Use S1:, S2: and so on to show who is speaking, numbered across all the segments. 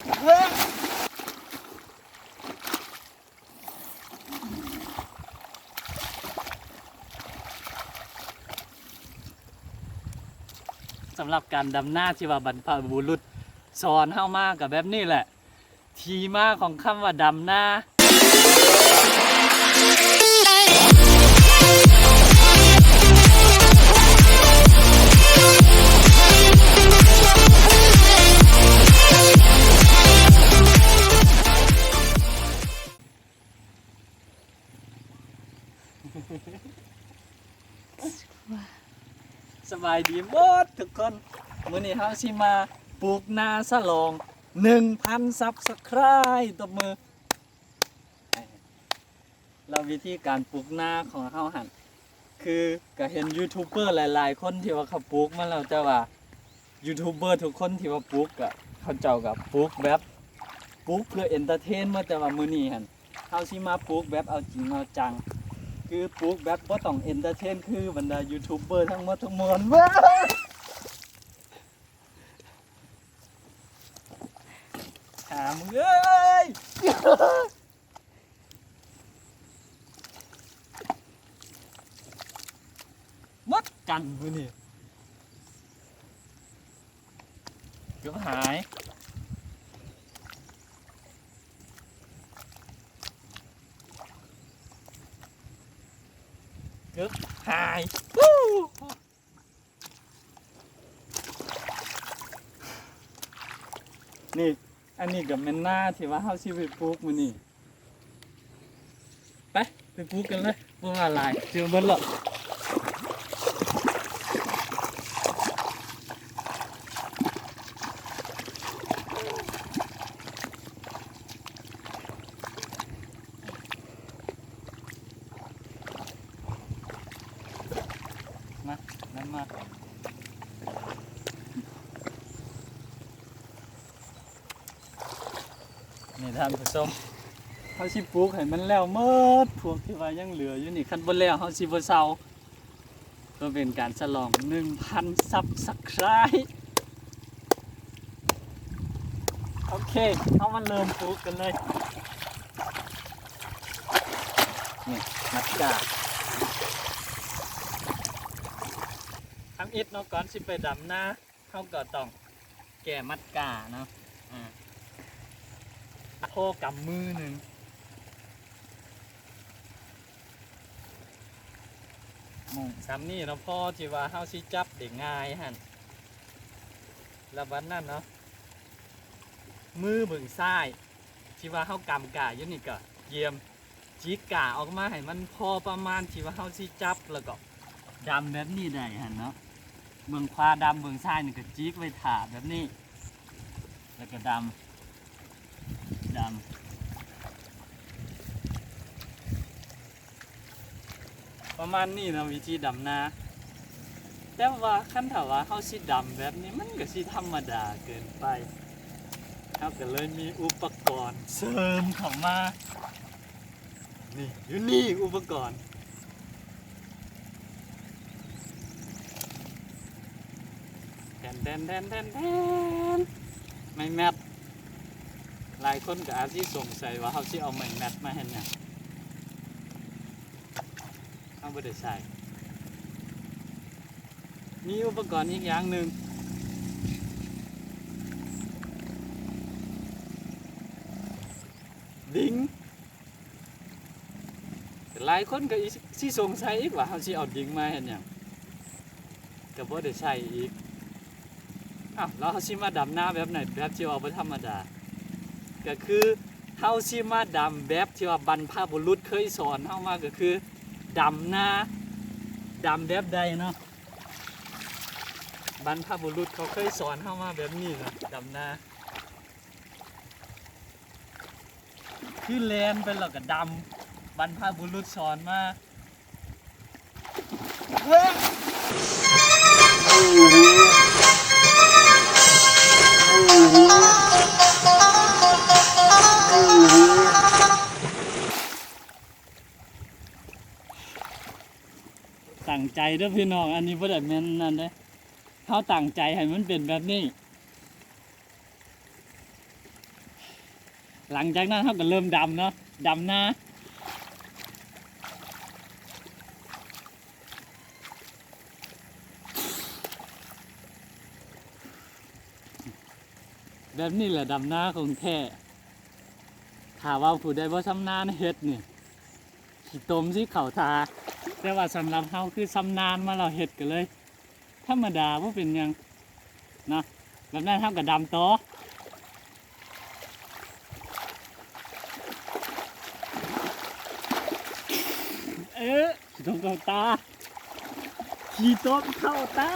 S1: สำหรับการดำหน้าที่ว่าบรรพบุรุษสอนเฮามากับแบบนี้แหละ ทีมาของคำว่าดำหน้า บายดีหมดทุกคนมื้อนี้เฮาสิมาปลูกนาสลอง 1,000ซับสไครต์ตบมือเราวิธีการปลูกนาของเฮาหันคือก็เห็นยูทูบเบอร์หลายๆ คนที่ว่าเขาปลูกมาแล้วแต่ว่ายูทูบเบอร์ทุกคนที่ว่าปลูกก็เขาเจ้ากับปลูกแบบปลูกเพื่อเอนเตอร์เทนมาแต่ว่ามื้อนี้หันเฮาสิมาปลูกแบบเอาจริงเอาจัง คือปลูกแบบว่าต้องเอนเตอร์เทนคือบรรดายูทูบเบอร์ทั้งหมดทั้งมวลเว้ยหามงเอ้ยมดกันมือนี่เกือบหาย เกือบหายนี่ อันนี้กับแมนหน้าที่ว่าเฮาชีวิตปปลูกมันนี่ ไป ไปปลูกกันเลยปลูกอะไรเจอเบิ่นหละมานั่น มานี่ท่านผู้ชมเขาสิปลูกให้มันแล้วเมิดพวกที่ว่ายังเหลืออยู่นี่คันบ่แล้วเขาสิบ่เซาก็เป็นการฉลอง1,000ซับสไครต์โอเคเอามาเริ่มปลูกกันเลยนี่มัดกาทำ อิฐเนาะก่อนสิไปดำหน้าเขาก็ต้องแก่มัดกาเนาะอ่าโทกำมือหนึ่งหมงซ้ำนี่เนาะพ่อที่ว่าเฮาสิจับเด็กง่ายหันแล้ววันนั้นเนาะมือเบิ่งซ้ายที่ว่าเฮากำกาอยู่นี่ก็เยี่ยมจีกกาออกมาให้มันพอประมาณที่ว่าเฮาสิจับแล้วก็ดำแบบนี้ได้หันเนาะ เบิ่งขวาดำเบิ่งซ้ายนี่ก็จีกไว้ถาแบบนี้ แล้วก็ดำดำประมาณนี้นะวิธีดำนาแต่ว่าขั้นถาว่าเขาสิดำแบบนี้มันก็สิธรรมดาเกินไปเขาก็เลยมีอุปกรณ์เสริมเข้ามา นี่อยู่นี่อุปกรณ์แท นแทนแทนแทนแทนไม่แมทหลายคนก็อาจสิสงสัยว่าเขาสิเอาไม้แมทมาเห็นเนี่ยเขาไม่ได้ใส่มีอุปกรณ์อีกอย่างหนึ่งดิ้งหลายคนก็อีสิสงสัยอีกว่าเขาสิเอาดิ้งมาเห็นเนี่ยงก็บ่ได้ใส่อีก แล้วเขาสิมาดำหน้าแบบไหนแบบที่เอาไปธรรมดา ก็คือเฮาสิมาดำแบบที่ว่าบรรพบุรุษเคยสอนเฮามาก็คือดำหน้าดำแบบใดเนาะบรรพบุรุษเขาเคยสอนเฮามาแบบนี้นะดำหน้าคือแลนไปแล้วก็ดำบรรพบุรุษสอนมา ตั้งใจเด้อพี่น้อง อันนี้บ่ได้แม่นนั่นเด้เขาตั้งใจให้มันเป็นแบบนี้ หลังจากนั้นเขาก็เริ่มดำเนาะดำหน้าแบบนี้แหละดำหน้าของแท้ถ้าว่าผู้ใดบ่ชำนาญเฮ็ดนี่ขี้ตมสิเข่าทา แต่ว่าสำหรับเขาคือชำนานมาเราเห็ดกันเลย ธรรมดาว่าเป็นยังนะแบบนั้นเท่ากับดำต่อเอ๊ะขี้ตมเข้าตาขี้ตมเข้าตา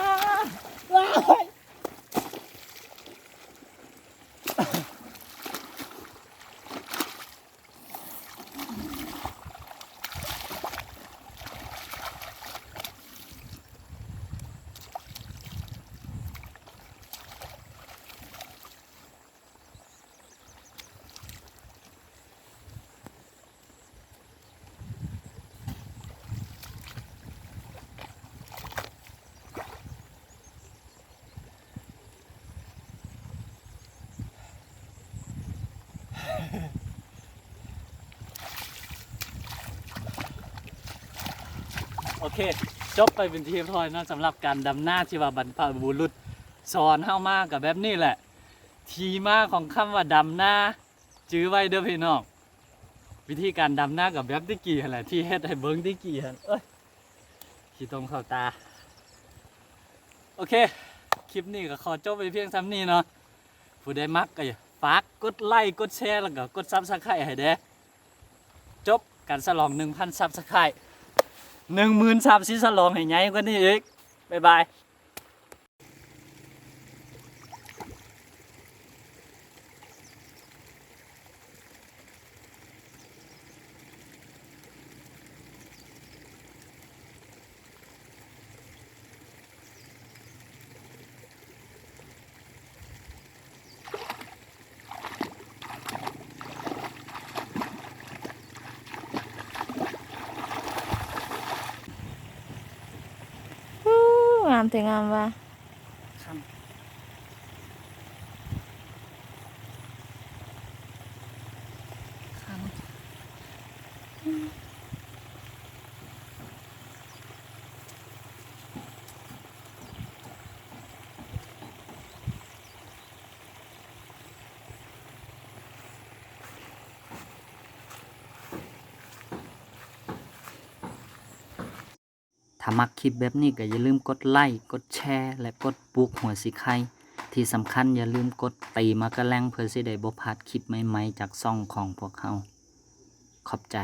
S1: โอเค จบไปเป็นที่เรียบร้อยนะสำหรับการดำหน้าที่ว่าบรรพบุรุษสอนเฮามากกับแบบนี้แหละ ทีมาของคำว่าดำหน้า จื้อไว้เด้อพี่น้องวิธีการดำหน้ากับแบบที่กี่แหละที่เฮ็ดให้เบิ้งที่กี่หันเอ้ยขี้ตรงเข้าตา โอเค คลิปนี้ก็ขอจบไปเพียงเท่นี้เนาะผู้ใดมักก็อย่าฝากกดไลค์กดแชร์แล้วก็กดซับสไครต์ให้เด้จบการฉลอง1,000ซับสไครต์ หนึ่งหมื่นสามสิบสลองให้ไงก็นี่อีกบ๊ายบาย
S2: ฮู้งามแต่งามว่ะ
S3: ถ้ามักคลิปแบบนี้ก็อย่าลืมกดไลค์ กดแชร์ และกดปลุกหัวสีไข่ที่สำคัญอย่าลืมกดตีมากระแลงเพื่อสิได้บ่พลาดคลิปใหม่ๆ จากซ่องของพวกเขา ขอบใจ